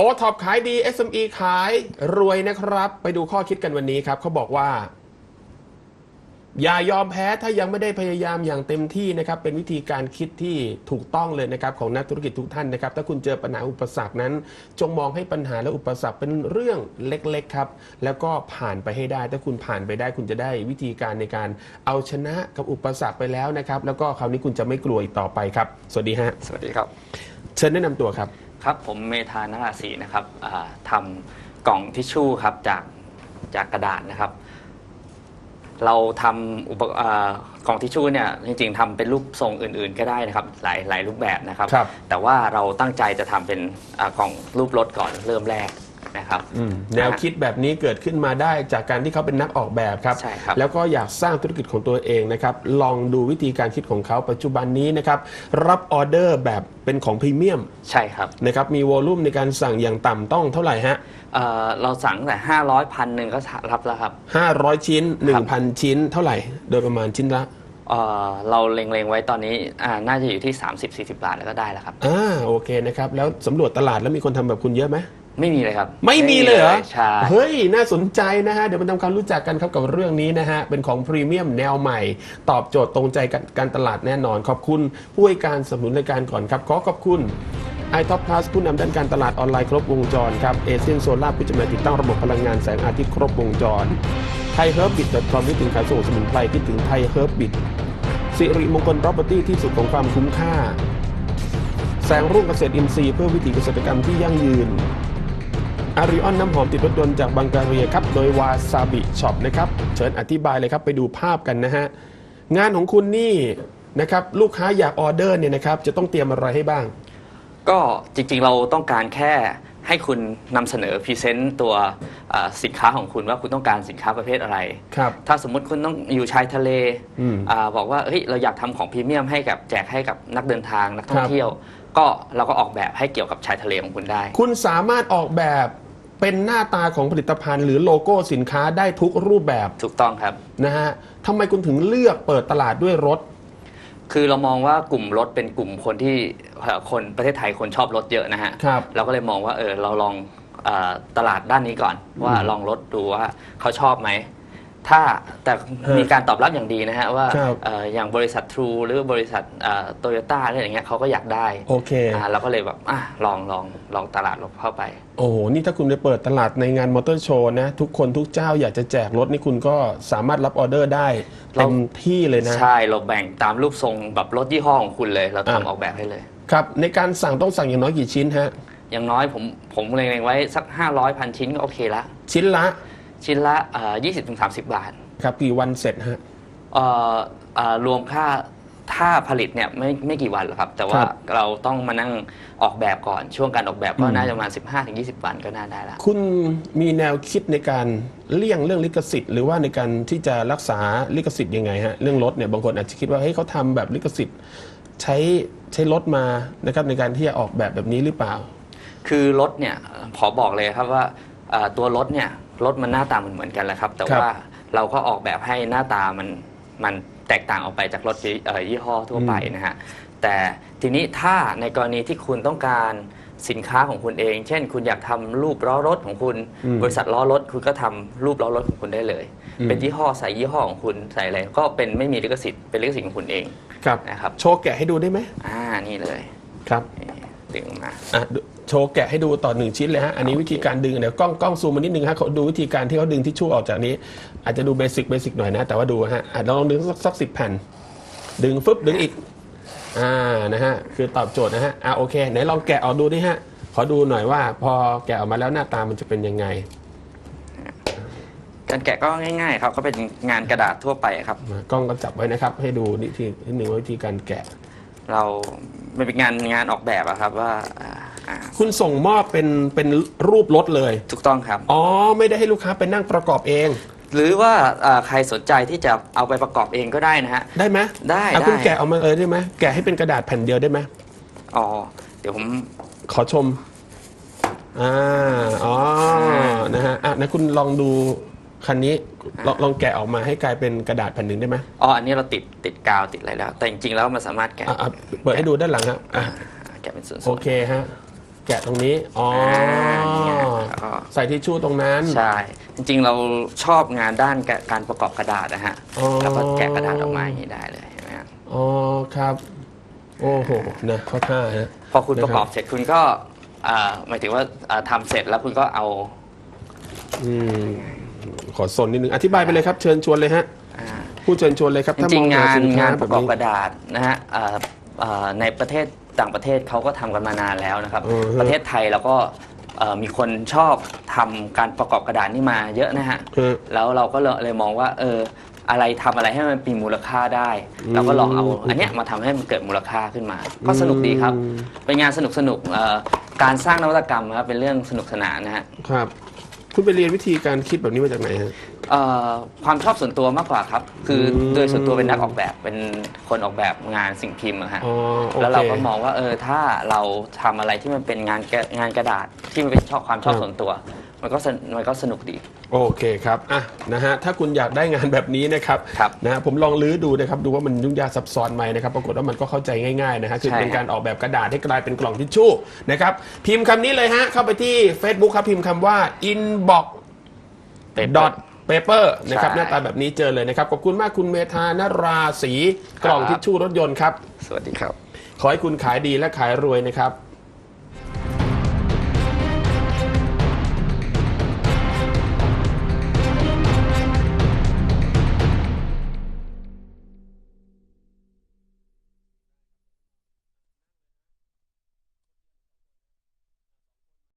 โอท็อปขายดี SME ขายรวยนะครับ ไปดูข้อคิดกันวันนี้ครับเขาบอกว่า อย่ายอมแพ้ถ้ายังไม่ได้พยายามอย่างเต็มที่นะครับ เป็นวิธีการคิดที่ถูกต้องเลยนะครับ ของนักธุรกิจทุกท่านนะครับ ถ้าคุณเจอปัญหาอุปสรรคนั้น จงมองให้ปัญหาและอุปสรรคเป็นเรื่องเล็กๆครับ แล้วก็ผ่านไปให้ได้ ถ้าคุณผ่านไปได้คุณจะได้วิธีการในการเอาชนะกับอุปสรรคไปแล้วนะครับ แล้วก็คราวนี้คุณจะไม่กลัวอีกต่อไปครับ สวัสดีฮะสวัสดีครับ เชิญแนะนำตัวครับ ครับผมเมธานาราศีนะครับอ่าทำกล่องทิชชู่ครับจากจากกระดาษนะครับ เราทำอุปอ่ากล่องทิชชู่เนี่ยจริงๆทำเป็นรูปทรงอื่นๆก็ได้นะครับ หลายหลายรูปแบบนะครับ ครับ แต่ว่าเราตั้งใจจะทำเป็นอากล่องรูปรถก่อนเริ่มแรก นะครับ อืมแนวคิดแบบนี้เกิดขึ้นมาได้จากการที่เขาเป็นนักออกแบบครับ ใช่ครับแล้วก็อยากสร้างธุรกิจของตัวเองนะครับ ลองดูวิธีการคิดของเขาปัจจุบันนี้นะครับ รับออเดอร์แบบเป็นของพรีเมียมใช่ครับนะครับ มีวอลลุ่มในการสั่งอย่างต่ำต้องเท่าไหร่ฮะเอ่อเราสั่งตั้งแต่ห้าร้อยพันหนึ่งก็รับแล้วครับ 500 ชิ้น 1,000 ชิ้นเท่าไหร่ โดยประมาณชิ้นละ เอ่อเราเล็งๆไว้ตอนนี้อ่าน่าจะอยู่ที่ 30-40 บาทแล้วก็ได้แล้วครับ อ่าโอเคนะครับ แล้วสำรวจตลาดแล้วมีคนทำแบบคุณเยอะไหม ไม่มีเลยครับไม่มีเลยเหรอ ใช่ เฮ้ย น่าสนใจนะฮะ เดี๋ยวมาทำความรู้จักกันครับกับเรื่องนี้นะฮะ เป็นของพรีเมียมแนวใหม่ ตอบโจทย์ตรงใจกับการตลาดแน่นอน ขอบคุณผู้ให้การสนับสนุนรายการก่อนครับ ขอขอบคุณ i t o p Plus ผู้นำด้านการตลาดออนไลน์ครบวงจรครับเอเชียนโซล่าผู้จำหน่ายติดตั้งระบบพลังงานแสงอาทิตย์ครบวงจรไทยเฮิร์บบิทคอมที่ถึงขายส่งสมุนไพรที่ถึงไทยเฮิร์บบิทสิริมงคล property ที่สุดของความคุ้มค่า แสงรุ่งเกษตรอินทรีย์เพื่อวิถีเกษตรกรรมที่ยั่งยืน อาริออนน้ำหอมติดรถยนต์จากบังการีครับ โดยวาซาบิช็อปนะครับ เชิญอธิบายเลยครับไปดูภาพกันนะฮะ งานของคุณนี่นะครับลูกค้าอยากออเดอร์เนี่ยนะครับจะต้องเตรียมอะไรให้บ้าง ก็จริงๆเราต้องการแค่ให้คุณนำเสนอพรีเซนต์ตัวเอ่อสินค้าของคุณว่าคุณต้องการสินค้าประเภทอะไร ครับ ถ้าสมมุติคุณต้องอยู่ชายทะเลอืมอาบอกว่าเฮ้ยเราอยากทำของพรีเมียมให้กับแจกให้กับนักเดินทางนักท่อคงรับ เที่ยว ก็เราก็ออกแบบให้เกี่ยวกับชายทะเลของคุณได้ คุณสามารถออกแบบ เป็นหน้าตาของผลิตภัณฑ์ หรือโลโก้สินค้าได้ทุกรูปแบบถูกต้องครับ นะฮะทำไมคุณถึงเลือกเปิดตลาดด้วยรถ คือเรามองว่ากลุ่มรถเป็นกลุ่มคนที่เอ่อคนประเทศไทยคนชอบรถเยอะนะฮะครับ เราก็เลยมองว่าเออเราลองเออตลาดด้านนี้ก่อนว่าลองรถดูว่าเขาชอบไหม ถ้าแต่มีการตอบรับอย่างดีนะฮะว่าครับเอ่ออย่างบริษัททรูหรือบริษัทโตโยต้าอะไรอย่างเงี้ยเขาก็อยากได้โอเคอ่าเราก็เลยแบบอะลองลองลองตลาดเราเข้าไป โอ้โห นี่ถ้าคุณไปเปิดตลาดในงานมอเตอร์โชว์นะ ทุกคนทุกเจ้าอยากจะแจกรถนี่คุณก็สามารถรับออเดอร์ได้เราเต็มที่เลยนะ ใช่เราแบ่งตามรูปทรงแบบรถยี่ห้อของคุณเลย เราอ่าทำออกแบบให้เลย，ครับ ในการสั่งต้องสั่งอย่างน้อยกี่ชิ้นฮะ อย่างน้อยผมผมเล็งๆไว้สัก 500พันชิ้นก็โอเคละ ชิ้นละ ชิ้นละยี่สิบถึงสาบาท ครับกี่วันเสร็จฮะเอ่อเอ่อรวมค่าถ้าผลิตเนี่ยไม่ไม่กี่วันหรอกครับ แต่ว่าครับเราต้องมานั่งออกแบบก่อนช่วงการออกแบบก็อืม น่าจะประมาณ 15-20 วันก็น่าได้ละ คุณมีแนวคิดในการเลี่ยงเรื่องลิขสิทธิ์หรือว่าในการที่จะรักษาลิขสิทธิ์ยังไงฮะเรื่องรถเนี่ยบางคนอาจจะคิดว่าเฮ้ยเขาทำแบบลิขสิทธิ์ ใช้ใช้รถมานะครับในการที่จะออกแบบแบบนี้หรือเปล่า คือรถเนี่ยขอบอกเลยครับว่าเอ่อตัวรถเนี่ย รถมันหน้าตาเหมือนเหมือนๆกันแหละครับ แต่ครับ ว่าเราก็ออกแบบให้หน้าตามันมันแตกต่างออกไปจากรถยี่เอ่อยี่ห้อทั่วไปนะฮะแต่ทีนี้ถ้าในกรณีที่คุณต้องการสินค้าของคุณเอง เช่น คุณอยากทำรูปล้อรถของคุณ อืมบริษัทล้อรถคุณก็ทำรูปล้อรถของคุณได้เลย อืม เป็นยี่ห้อใส่ยี่ห้อของคุณใส่อะไรก็เป็นไม่มีลิขสิทธิ์เป็นลิขสิทธิ์ของคุณเองครับ นะครับโชว์แกะให้ดูได้ไหมอ่านี่เลยครับ นี่ดึงมา อะดู โชว์แกะให้ดูต่อหนึ่งชิ้นเลยฮะ อันนี้วิธีการดึงเดี๋ยวกล้องกล้องซูมมานิดนึงฮะเขาดูวิธีการที่เขาดึงทิชชู่ออกจากนี้ อาจจะดูเบสิกเบสิกหน่อยนะ แต่ว่าดูฮะอาจจะลองดึงสักสักสิบแผ่น ดึงฟึบดึงอีก อ่า นะฮะ คือตอบโจทย์นะฮะ อะโอเค ไหนลองแกะออกดูดิฮะ ขอดูหน่อยว่า พอแกะออกมาแล้วหน้าตามันจะเป็นยังไง การแกะก็ง่ายๆครับ ก็เป็นงานกระดาษทั่วไปครับมากล้องก็จับไว้นะครับ ให้ดูนิดทีนิดหนึ่งว่าวิธีการแกะ เรามันเป็นงานงานออกแบบอะครับว่าอ่าอ่า คุณส่งมอบเป็นเป็นรูปรถเลย ถูกต้องครับ อ๋อ ไม่ได้ให้ลูกค้าไปนั่งประกอบเอง หรือว่าอ่าใครสนใจที่จะเอาไปประกอบเองก็ได้นะฮะ ได้ไหมได้อะได้คุณแกะออกมาเลยได้ไหมแกะให้เป็นกระดาษแผ่นเดียวได้ไหมอ๋อ เดี๋ยวผม ขอชมอ่าอ๋อนะฮะอะนะคุณลองดูคันนี้ลองลองแกะออกมาให้กลายเป็นกระดาษแผ่นหนึ่งได้ไหมอ๋อ อันนี้เราติดติดกาวติดอะไรแล้ว แต่จริงๆแล้วมันสามารถแกะอะอะเปิดให้ดูด้านหลังครับอะอ่าแกะเป็นส่วนโอเคฮะ แกะตรงนี้ อ๋อเนี่ยแล้วก็ ใส่ทิชชู่ตรงนั้น ใช่ จริงๆเราชอบงานด้านแกะการประกอบกระดาษนะฮะอ๋อ แล้วก็แกะกระดาษออกมาอย่างนี้ได้เลยเห็นไหมฮะอ๋อครับ โอ้โหนะข้อท่าฮะ พอคุณนะครับประกอบเสร็จคุณก็อ่าหมายถึงว่าอ่าทำเสร็จแล้วคุณก็เอาอืมขอสนนิดนึง อธิบายไปเลยครับ เชิญชวนเลยฮะ อ่า ผู้เชิญชวนเลยครับจถ้าริมงองๆหางานสินค้างานแบประบกอบนี้ กระดาษนะฮะอ่าอ่าในประเทศ ต่างประเทศเขาก็ทำกันมานานแล้วนะครับ อือฮะประเทศไทยเราก็เอ่อมีคนชอบทำการประกอบกระดาษนี่มาเยอะนะฮะฮะแล้วเราก็เลยมองว่าเอออะไรทำอะไรให้มันมีมูลค่าได้อืมเราก็ลองเอาอันเนี้ยมาทำให้มันเกิดมูลค่าขึ้นมา ก็สนุกดีครับอืมเป็นงานสนุกสนุกๆเอ่อการสร้างนวัตกรรมครับเป็นเรื่องสนุกสนานนะฮะ ครับ คุณไปเรียนวิธีการคิดแบบนี้มาจากไหนฮะ เอ่อความชอบส่วนตัวมากกว่าครับ คืออม โดยส่วนตัวเป็นนักออกแบบเป็นคนออกแบบงานสิ่งพิมพ์อะฮะอ๋อโอแล้วเคเราก็มองว่าเออถ้าเราทำอะไรที่มันเป็นงานแกะงานกระดาษที่มันเป็นชอบความชอบครับส่วนตัว มันก็สนมันก็สนุกดี โอเคครับอะนะฮะถ้าคุณอยากได้งานแบบนี้นะครับครับนะฮะผมลองลื้อดูนะครับดูว่ามันยุ่งยากซับซ้อนไหมนะครับปรากฏว่ามันก็เข้าใจง่ายๆนะฮะคือใช่เป็นการออกแบบกระดาษให้กลายเป็นกล่องทิชชู่นะครับพิมพ์คำนี้เลยฮะเข้าไปที่ Facebook ครับพิมพ์คำว่า inbox เป็น dot paper นะครับใช่ หน้าตาแบบนี้เจอเลยนะครับขอบคุณมากคุณเมธานราศีกล่องครับทิชชู่รถยนต์ครับ สวัสดีครับ ขอให้คุณขายดีและขายรวยนะครับ